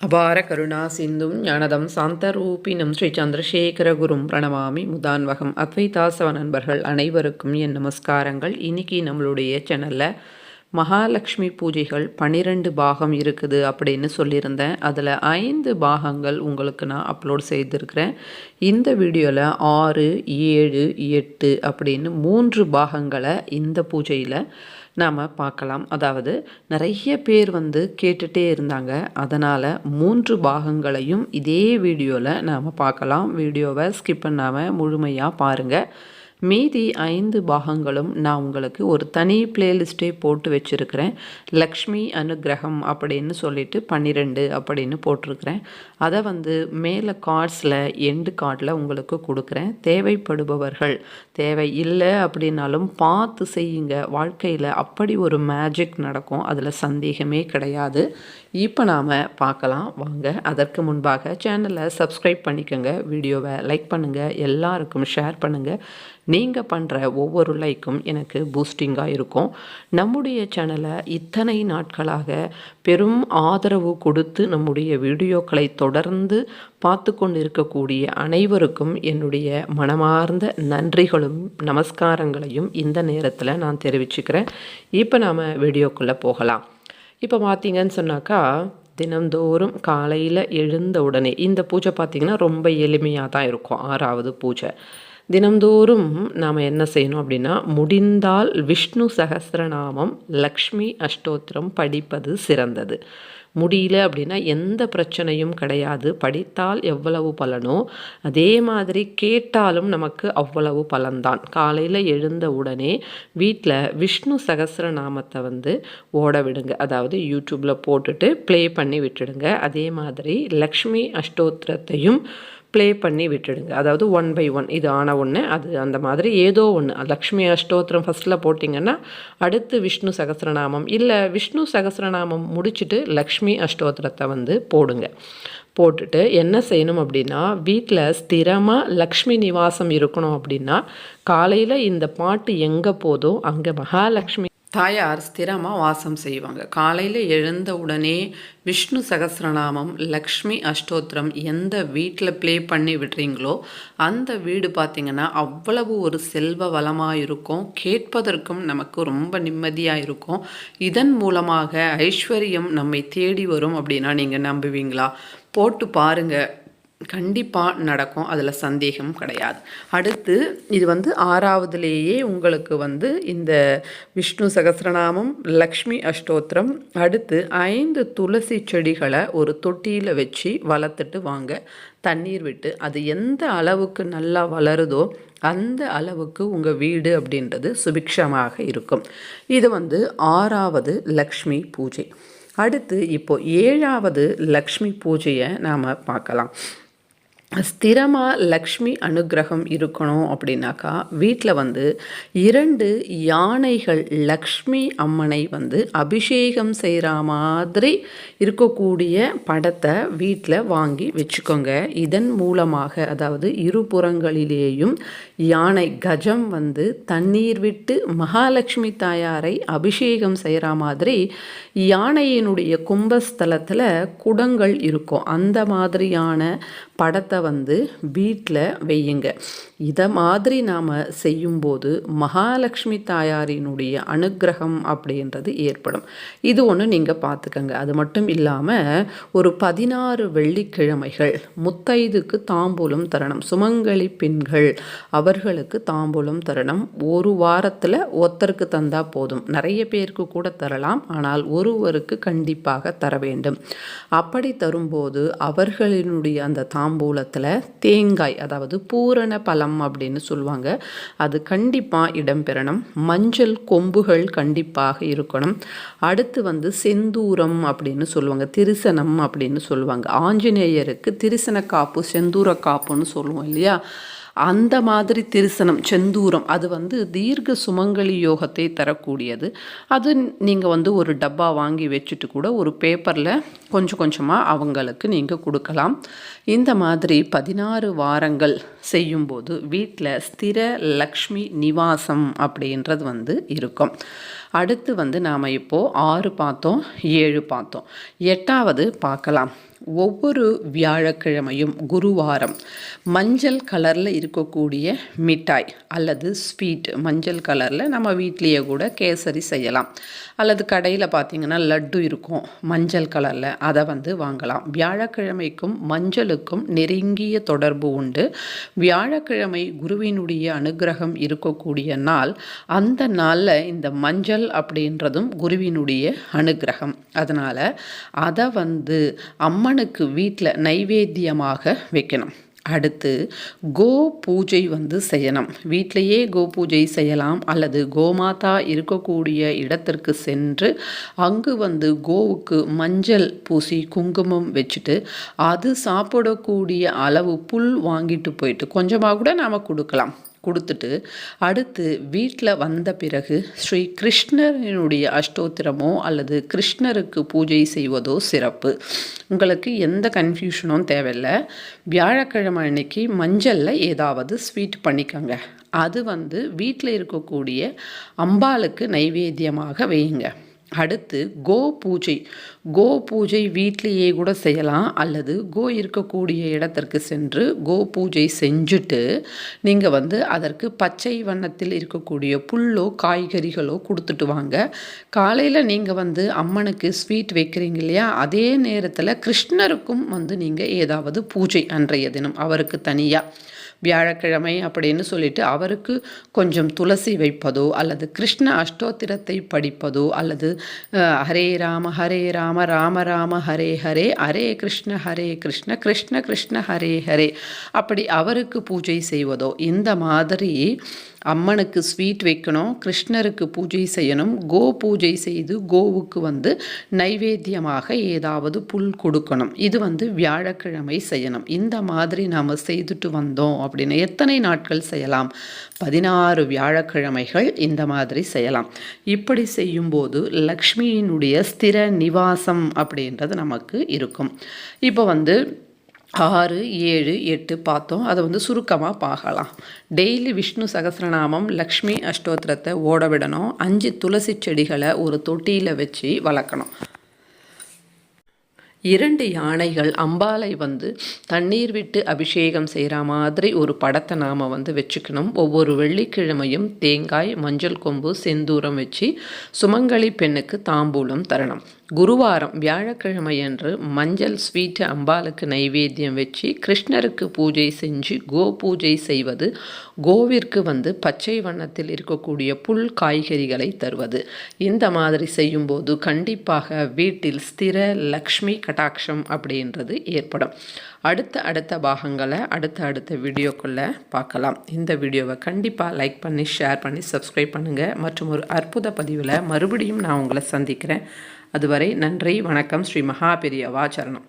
அபார கருணா சிந்தும் ஞானதம் சாந்தரூபினும் ஸ்ரீ சந்திரசேகர குரும் பிரணமாமி முதான்வகம் அத்வைதாசவ நண்பர்கள் அனைவருக்கும் என் நமஸ்காரங்கள். இன்னைக்கு நம்மளுடைய சேனலில் மகாலட்சுமி பூஜைகள் பன்னிரெண்டு பாகம் இருக்குது அப்படின்னு சொல்லியிருந்தேன். அதில் ஐந்து பாகங்கள் உங்களுக்கு நான் அப்லோட் செய்திருக்கிறேன். இந்த வீடியோவில் ஆறு ஏழு எட்டு அப்படின்னு மூன்று பாகங்களை இந்த பூஜையில் நாம் பார்க்கலாம். அதாவது நிறைய பேர் வந்து கேட்டுகிட்டே இருந்தாங்க. அதனால் மூன்று பாகங்களையும் இதே வீடியோவில் நாம் பார்க்கலாம். வீடியோவை ஸ்கிப் பண்ணாமல் முழுமையாக பாருங்கள் மீதி ஐந்து பாகங்களும் நான் உங்களுக்கு ஒரு தனி பிளேலிஸ்ட்டே போட்டு வச்சுருக்கிறேன். லக்ஷ்மி அனுகிரகம் அப்படின்னு சொல்லிட்டு பன்னிரெண்டு அப்படின்னு போட்டிருக்கிறேன். அதை வந்து மேலே கார்ட்ஸில் எண்டு கார்டில் உங்களுக்கு கொடுக்குறேன். தேவைப்படுபவர்கள் தேவை இல்லை அப்படின்னாலும் பார்த்து செய்யுங்க. வாழ்க்கையில் அப்படி ஒரு மேஜிக் நடக்கும். அதில் சந்தேகமே கிடையாது. இப்போ நாம் பார்க்கலாம். வாங்க. அதற்கு முன்பாக சேனலை சப்ஸ்கிரைப் பண்ணிக்கோங்க. வீடியோவை லைக் பண்ணுங்கள் எல்லாருக்கும் ஷேர் பண்ணுங்கள் நீங்கள் பண்ணுற ஒவ்வொரு லைக்கும் எனக்கு பூஸ்டிங்காக இருக்கும். நம்முடைய சேனலை இத்தனை நாட்களாக பெரும் ஆதரவு கொடுத்து நம்முடைய வீடியோக்களை தொடர்ந்து பார்த்து கொண்டு இருக்கக்கூடிய அனைவருக்கும் என்னுடைய மனமார்ந்த நன்றிகளும் நமஸ்காரங்களையும் இந்த நேரத்தில் நான் தெரிவிச்சுக்கிறேன். இப்போ நாம் வீடியோக்குள்ளே போகலாம். இப்போ பார்த்தீங்கன்னு சொன்னாக்கா தினந்தோறும் காலையில் எழுந்த உடனே இந்த பூஜை பார்த்திங்கன்னா ரொம்ப எளிமையாக தான் இருக்கும். ஆறாவது பூஜை. தினந்தோறும் நாம் என்ன செய்யணும் அப்படின்னா முடிந்தால் விஷ்ணு சகசிரநாமம் லக்ஷ்மி அஷ்டோத்திரம் படிப்பது சிறந்தது. முடியல அப்படின்னா எந்த பிரச்சனையும் கிடையாது. படித்தால் எவ்வளவு பலனோ அதே மாதிரி கேட்டாலும் நமக்கு அவ்வளவு பலன்தான். காலையில் எழுந்த உடனே வீட்டில் விஷ்ணு சகசிரநாமத்தை வந்து ஓட விடுங்க. அதாவது யூடியூப்பில் போட்டுட்டு ப்ளே பண்ணி விட்டுடுங்க. அதே மாதிரி லக்ஷ்மி அஷ்டோத்திரத்தையும் ப்ளே பண்ணி விட்டுடுங்க. அதாவது ஒன் பை ஒன் இது ஆன ஒன்று அது அந்த மாதிரி ஏதோ ஒன்று லக்ஷ்மி அஷ்டோத்திரம் ஃபஸ்ட்டில் போட்டிங்கன்னா அடுத்து விஷ்ணு சகசிரநாமம். இல்லை விஷ்ணு சகசிரநாமம் முடிச்சுட்டு லக்ஷ்மி அஷ்டோத்திரத்தை வந்து போடுங்க. போட்டுட்டு என்ன செய்யணும் அப்படின்னா வீட்டில் ஸ்திரமாக லக்ஷ்மி நிவாசம் இருக்கணும் அப்படின்னா காலையில் இந்த பாட்டு எங்கே போதோ அங்கே மகாலட்சுமி தாயார் ஸ்திரமாக வாசம் செய்வாங்க. காலையில் எழுந்த உடனே விஷ்ணு சகசிரநாமம் லக்ஷ்மி அஷ்டோத்திரம் எந்த வீட்டில் ப்ளே பண்ணி விடுறீங்களோ அந்த வீடு பார்த்திங்கன்னா அவ்வளவு ஒரு செல்வ வளமாக இருக்கும் கேட்பதற்கும் நமக்கு ரொம்ப நிம்மதியாக இருக்கும் இதன் மூலமாக ஐஸ்வர்யம் நம்மை தேடி வரும் அப்படின்னா நீங்கள் நம்புவீங்களா? போட்டு பாருங்கள் கண்டிப்பாக நடக்கும். அதில் சந்தேகம் கிடையாது. அடுத்து இது வந்து ஆறாவதுலேயே உங்களுக்கு வந்து இந்த விஷ்ணு சகசிரநாமம் லக்ஷ்மி அஷ்டோத்திரம் அடுத்து ஐந்து துளசி செடிகளை ஒரு தொட்டியில் வச்சு வளர்த்துட்டு வாங்க. தண்ணீர் விட்டு. அது எந்த அளவுக்கு நல்லா வளருதோ அந்த அளவுக்கு உங்கள் வீடு அப்படின்றது சுபிக்ஷமாக இருக்கும். இது வந்து ஆறாவது லக்ஷ்மி பூஜை. அடுத்து இப்போ ஏழாவது லக்ஷ்மி பூஜையை நாம் பார்க்கலாம். ஸ்திரமாக லக்ஷ்மி அனுகிரகம் இருக்கணும் அப்படின்னாக்கா வீட்டில் வந்து இரண்டு யானைகள் லக்ஷ்மி அம்மனை வந்து அபிஷேகம் செய்கிற மாதிரி இருக்கக்கூடிய படத்தை வீட்டில் வாங்கி வச்சுக்கோங்க. இதன் மூலமாக அதாவது இருபுறங்களிலேயும் யானை கஜம் வந்து தண்ணீர் விட்டு மகாலட்சுமி தாயாரை அபிஷேகம் செய்கிற மாதிரி யானையினுடைய கும்பஸ்தலத்தில் குடங்கள் இருக்கும். அந்த மாதிரியான படத்தை வந்து வீட்டில் வையுங்க. இதை மாதிரி நாம் செய்யும்போது மகாலட்சுமி தாயாரினுடைய அனுகிரகம் அப்படின்றது ஏற்படும். இது ஒன்று நீங்கள் பார்த்துக்கங்க அது மட்டும் இல்லாமல் ஒரு பதினாறு வெள்ளிக்கிழமைகள் முத்தைதுக்கு தாம்பூலம் தரணும். சுமங்கலி பெண்கள் அவர்களுக்கு தாம்பூலம் தரணும். ஒரு வாரத்தில் ஒருத்தருக்கு தந்தால் போதும். நிறைய பேருக்கு கூட தரலாம். ஆனால் ஒருவருக்கு கண்டிப்பாக தர வேண்டும். அப்படி தரும்போது அவர்களினுடைய அந்த தாம்பூலத்தில் தேங்காய் அதாவது பூரண பழம் அப்படின்னு சொல்லுவாங்க. அது கண்டிப்பாக இடம்பெறணும் மஞ்சள் கொம்புகள் கண்டிப்பாக இருக்கணும். அடுத்து வந்து செந்தூரம் அப்படின்னு சொல்லுவாங்க. திருசனம் அப்படின்னு சொல்லுவாங்க. ஆஞ்சநேயருக்கு திருசன காப்பு செந்தூர காப்புன்னு சொல்லுவோம் இல்லையா? அந்த மாதிரி திருசனம் செந்தூரம் அது வந்து தீர்க்க சுமங்கலி யோகத்தை தரக்கூடியது. அது நீங்கள் வந்து ஒரு டப்பா வாங்கி வச்சுட்டு கூட ஒரு பேப்பரில் கொஞ்சம் கொஞ்சமாக அவங்களுக்கு நீங்கள் கொடுக்கலாம். இந்த மாதிரி பதினாறு வாரங்கள் செய்யும்போது வீட்டில் ஸ்திர லக்ஷ்மி நிவாசம் அப்படின்றது வந்து இருக்கும். அடுத்து வந்து நாம் இப்போது ஆறு பார்த்தோம் ஏழு பார்த்தோம். எட்டாவது பார்க்கலாம். ஒவ்வொரு வியாழக்கிழமையும் குருவாரம். மஞ்சள் கலரில் இருக்கக்கூடிய மிட்டாய் அல்லது ஸ்வீட். மஞ்சள் கலரில் நம்ம வீட்லேயே கூட கேசரி செய்யலாம். அல்லது கடையில் பார்த்திங்கன்னா லட்டு இருக்கும் மஞ்சள் கலரில் அதை வந்து வாங்கலாம். வியாழக்கிழமைக்கும் மஞ்சளுக்கும் நெருங்கிய தொடர்பு உண்டு. வியாழக்கிழமை குருவினுடைய அனுகிரகம் இருக்கக்கூடிய நாள். அந்த நாளில் இந்த மஞ்சள் அப்படின்றதும் குருவினுடைய அனுகிரகம். அதனால் அதை வந்து அம்மனுக்கு வீட்டில் நைவேத்தியமாக வைக்கணும். அடுத்து கோ பூஜை வந்து செய்யணும். வீட்டிலையே கோ பூஜை செய்யலாம் அல்லது கோமாதா இருக்கக்கூடிய இடத்திற்கு சென்று அங்கு வந்து கோவுக்கு மஞ்சள் பூசி குங்குமம் வச்சுட்டு அது சாப்பிடக்கூடிய அளவு புல் வாங்கிட்டு போயிட்டு கொஞ்சமாக கூட நாம் கொடுக்கலாம். கொடுத்துட்டு அடுத்து வீட்டில் வந்த பிறகு ஸ்ரீ கிருஷ்ணரினுடைய அஷ்டோத்திரமோ அல்லது கிருஷ்ணருக்கு பூஜை செய்வதோ சிறப்பு. உங்களுக்கு எந்த கன்ஃபியூஷனும் தேவையில்லை. வியாழக்கிழமை அன்னைக்கு மஞ்சளில் ஏதாவது ஸ்வீட் பண்ணிக்கோங்க. அது வந்து வீட்டில் இருக்கக்கூடிய அம்பாளுக்கு நைவேத்தியமாக வையுங்க. அடுத்து கோ பூஜை. கோ பூஜை வீட்லேயே கூட செய்யலாம். அல்லது கோ இருக்கக்கூடிய இடத்திற்கு சென்று கோ பூஜை செஞ்சுட்டு நீங்கள் வந்து அதற்கு பச்சை வண்ணத்தில் இருக்கக்கூடிய புல்லோ காய்கறிகளோ கொடுத்துட்டு வாங்க. காலையில் நீங்கள் வந்து அம்மனுக்கு ஸ்வீட் வைக்கிறீங்க இல்லையா? அதே நேரத்தில் கிருஷ்ணருக்கும் வந்து நீங்கள் ஏதாவது பூஜை அன்றைய தினம் அவருக்கு தனியாக வியாழக்கிழமை அப்படின்னு சொல்லிட்டு அவருக்கு கொஞ்சம் துளசி வைப்பதோ அல்லது கிருஷ்ண அஷ்டோத்திரத்தை படிப்பதோ அல்லது ஹரே ராம ஹரே ராம ராம ராம ஹரே ஹரே ஹரே கிருஷ்ண ஹரே கிருஷ்ண கிருஷ்ண கிருஷ்ண ஹரே ஹரே. அப்படி அவருக்கு பூஜை செய்வதோ இந்த மாதிரி அம்மனுக்கு ஸ்வீட் வைக்கணும் கிருஷ்ணருக்கு பூஜை செய்யணும் கோ பூஜை செய்து கோவுக்கு வந்து நைவேத்தியமாக ஏதாவது புல் கொடுக்கணும். இது வந்து வியாழக்கிழமை செய்யணும். இந்த மாதிரி நாம் செய்துட்டு வந்தோம் அப்படின்னு எத்தனை நாட்கள் செய்யலாம்? பதினாறு வியாழக்கிழமைகள் இந்த மாதிரி செய்யலாம். இப்படி செய்யும்போது லக்ஷ்மியினுடைய ஸ்திர நிவாசம் அப்படின்றது நமக்கு இருக்கும். இப்போ வந்து ஆறு ஏழு எட்டு பார்த்தோம். அதை வந்து சுருக்கமாக பார்க்கலாம். டெய்லி விஷ்ணு சகசிரநாமம் லக்ஷ்மி அஷ்டோத்திரத்தை ஓட விடணும். அஞ்சு துளசி செடிகளை ஒரு தொட்டியில் வச்சு வளர்க்கணும். இரண்டு யானைகள் அம்பாலை வந்து தண்ணீர் விட்டு அபிஷேகம் செய்கிற மாதிரி ஒரு படத்தை நாம் வந்து வச்சுக்கணும். ஒவ்வொரு வெள்ளிக்கிழமையும் தேங்காய் மஞ்சள் கொம்பு செந்தூரம் வச்சு சுமங்கலி பெண்ணுக்கு தாம்பூலம் தரணும். குருவாரம் வியாழக்கிழமையன்று மஞ்சள் ஸ்வீட்டு அம்பாளுக்கு நைவேத்தியம் வச்சு கிருஷ்ணருக்கு பூஜை செஞ்சு கோ பூஜை செய்வது கோவிற்கு வந்து பச்சை வண்ணத்தில் இருக்கக்கூடிய புல் காய்கறிகளை தருவது. இந்த மாதிரி செய்யும்போது கண்டிப்பாக வீட்டில் ஸ்திர லக்ஷ்மி கட்டாட்சம் அப்படின்றது ஏற்படும். அடுத்த அடுத்த பாகங்களை அடுத்த அடுத்த வீடியோக்குள்ளே பார்க்கலாம். இந்த வீடியோவை கண்டிப்பாக லைக் பண்ணி ஷேர் பண்ணி சப்ஸ்கிரைப் பண்ணுங்கள் மற்றும் ஒரு அற்புத பதிவில் மறுபடியும் நான் உங்களை சந்திக்கிறேன். அதுவரை நன்றி வணக்கம். ஸ்ரீ மகாபெரியவா சரணம்.